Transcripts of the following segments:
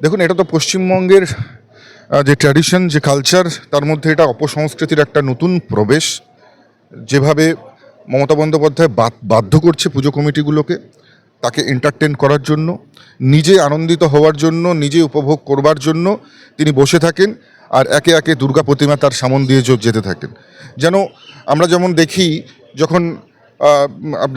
দেখুন, এটা তো পশ্চিমবঙ্গের যে ট্র্যাডিশন যে কালচার তার মধ্যে এটা অপসংস্কৃতির একটা নতুন প্রবেশ। যেভাবে মমতা বন্দ্যোপাধ্যায় বাধ্য করছে পুজো কমিটিগুলোকে, তাকে এন্টারটেন করার জন্য, নিজে আনন্দিত হওয়ার জন্য, নিজে উপভোগ করবার জন্য তিনি বসে থাকেন আর একে একে দুর্গা প্রতিমা তার সামন দিয়ে যেতে থাকেন। যেন আমরা যেমন দেখি, যখন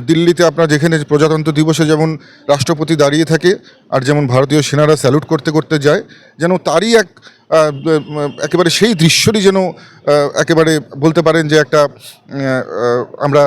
দিল্লিতে আপনার যেখানে প্রজাতন্ত্র দিবসে যেমন রাষ্ট্রপতি দাঁড়িয়ে থাকে আর যেমন ভারতীয় সেনারা স্যালুট করতে করতে যায়, যেন তারই এক একেবারে সেই দৃশ্যটি যেন একেবারে বলতে পারেন যে একটা আমরা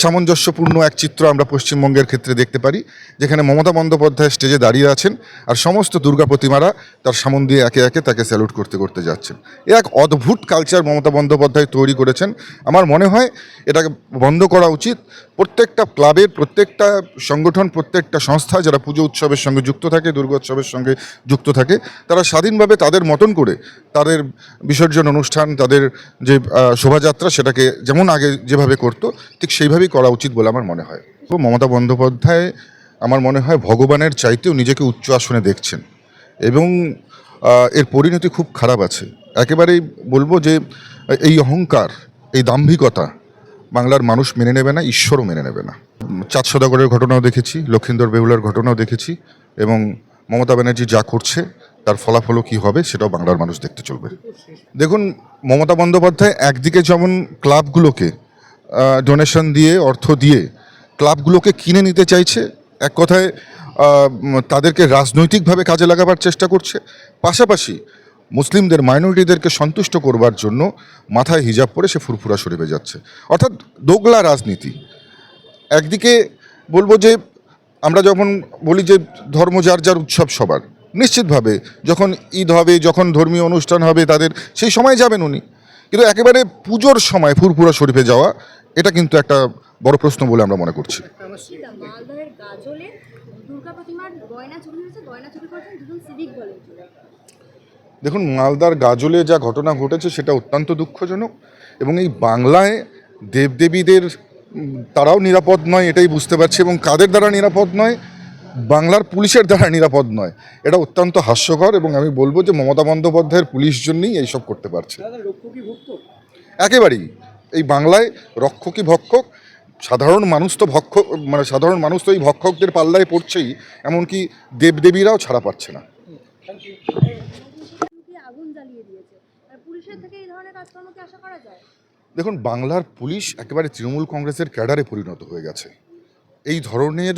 সামঞ্জস্যপূর্ণ এক চিত্র আমরা পশ্চিমবঙ্গের ক্ষেত্রে দেখতে পারি, যেখানে মমতা বন্দ্যোপাধ্যায় স্টেজে দাঁড়িয়ে আছেন আর সমস্ত দুর্গা প্রতিমারা তার সামন দিয়ে একে একে তাকে স্যালুট করতে করতে যাচ্ছেন। এ এক অদ্ভুত কালচার মমতা বন্দ্যোপাধ্যায় তৈরি করেছেন। আমার মনে হয় এটাকে বন্ধ করা উচিত। প্রত্যেকটা ক্লাবের প্রত্যেকটা সংগঠন, প্রত্যেকটা সংস্থা যারা পুজো উৎসবের সঙ্গে যুক্ত থাকে দুর্গোৎসবের সঙ্গে যুক্ত থাকে, তারা স্বাধীনভাবে তাদের মতন করে তাদের বিসর্জন অনুষ্ঠান, তাদের যে শোভাযাত্রা সেটাকে যেমন আগে যেভাবে করতো, ঠিক সেইভাবেই করা উচিত বলে আমার মনে হয়। তো মমতা বন্দ্যোপাধ্যায়, আমার মনে হয় ভগবানের চাইতেও নিজেকে উচ্চ আসনে দেখছেন এবং এর পরিণতি খুব খারাপ আছে। একেবারেই বলব যে, এই অহংকার, এই দাম্ভিকতা বাংলার মানুষ মেনে নেবে না, ঈশ্বরও মেনে নেবে না। চাঁদ সদাগরের ঘটনাও দেখেছি, লক্ষিন্দর বেহুলার ঘটনাও দেখেছি এবং মমতা ব্যানার্জি যা করছে তার ফলাফলও কী হবে সেটাও বাংলার মানুষ দেখতে চলবে। দেখুন, মমতা বন্দ্যোপাধ্যায় একদিকে যেমন ক্লাবগুলোকে ডোনেশন দিয়ে, অর্থ দিয়ে ক্লাবগুলোকে কিনে নিতে চাইছে, এক কথায় তাদেরকে রাজনৈতিকভাবে কাজে লাগাবার চেষ্টা করছে, পাশাপাশি মুসলিমদের, মাইনরিটিদেরকে সন্তুষ্ট করবার জন্য মাথায় হিজাব পরে সে ফুরফুরা শরীফে যাচ্ছে। অর্থাৎ দোগলা রাজনীতি। একদিকে বলব যে, আমরা যখন বলি যে ধর্ম যার যার উৎসব সবার নিশ্চিতভাবে যখন ঈদ হবে যখন ধর্মীয় অনুষ্ঠান হবে তাদের সেই সময় যাবেন উনি। কিন্তু একেবারে পুজোর সময় ফুরফুরা শরীফে যাওয়া এটা কিন্তু একটা বড় প্রশ্ন বলে আমরা মনে করছি। দেখুন মালদার গাজলে যা ঘটনা ঘটেছে সেটা অত্যন্ত দুঃখজনক এবং এই বাংলায় দেবদেবীদের তারাও নিরাপদ নয় এটাই বুঝতে পারছি এবং কাদের দ্বারা নিরাপদ নয় বাংলার পুলিশের দ্বারা নিরাপদ নয়। এটা অত্যন্ত হাস্যকর এবং আমি বলব যে মমতা বন্দ্যোপাধ্যায়ের পুলিশ জন্যই এইসব করতে পারছে। একেবারেই। এই বাংলায় রক্ষকই ভক্ষক সাধারণ মানুষ তো ভক্ষক মানে সাধারণ মানুষ তো এই ভক্ষকদের পাল্লায় পড়ছেই এমনকি দেবদেবীরাও ছাড়া পাচ্ছে না। দিয়ে আগুন জ্বালিয়ে দিয়েছে। আর পুলিশের থেকে এই ধরনের কাজকর্ম কি আশা করা যায়? দেখুন বাংলার পুলিশ একেবারে তৃণমূল কংগ্রেসের ক্যাডারে পরিণত হয়ে গেছে। এই ধরনের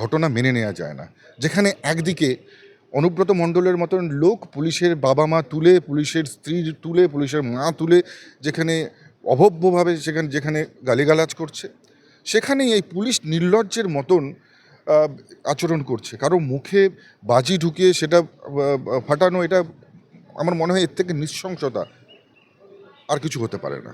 ঘটনা মেনে নেওয়া যায় না। যেখানে একদিকে অনুব্রত মণ্ডলের মতন লোক পুলিশের বাবা মা তুলে, পুলিশের স্ত্রী তুলে, পুলিশের মা তুলে, যেখানে অভব্যভাবে সেখানে, যেখানে গালিগালাজ করছে, সেখানেই এই পুলিশ নির্লজ্জের মতন আচরণ করছে। কারও মুখে বাজি ঢুকিয়ে সেটা ফাটানো, এটা আমার মনে হয় এর থেকে নৃশংসতা আর কিছু হতে পারে না।